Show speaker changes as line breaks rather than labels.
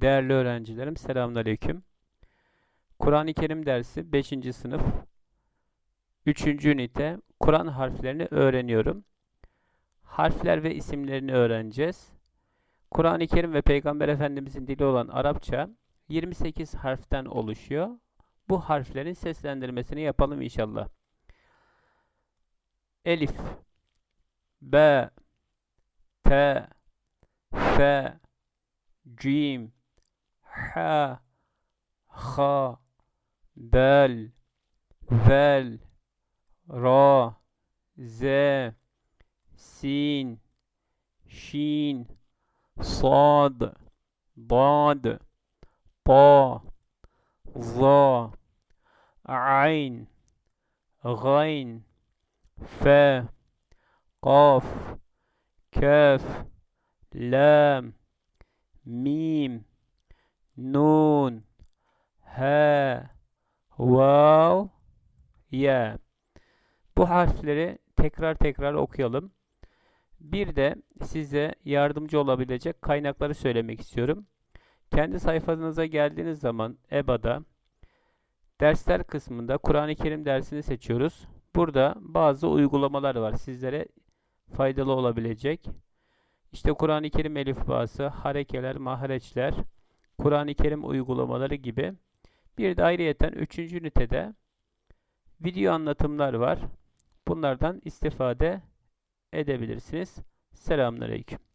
Değerli öğrencilerim, selamünaleyküm. Kur'an-ı Kerim dersi 5. sınıf 3. ünite Kur'an harflerini öğreniyorum. Harfler ve isimlerini öğreneceğiz. Kur'an-ı Kerim ve Peygamber Efendimizin dili olan Arapça 28 harften oluşuyor. Bu harflerin seslendirmesini yapalım inşallah. Elif B T F Cim حا خا دال ذال را ذا سين شين صاد ضاد طا ظا عين غين فا قاف كاف لام ميم Nun Ha Vav Ya Bu harfleri tekrar tekrar okuyalım. Bir de size yardımcı olabilecek kaynakları söylemek istiyorum. Kendi sayfanıza geldiğiniz zaman EBA'da dersler kısmında Kur'an-ı Kerim dersini seçiyoruz. Burada bazı uygulamalar var sizlere faydalı olabilecek. İşte Kur'an-ı Kerim elifbası, harekeler, mahreçler, Kur'an-ı Kerim uygulamaları gibi. Bir de ayrıyeten 3. ünitede video anlatımlar var. Bunlardan istifade edebilirsiniz. Selamünaleyküm.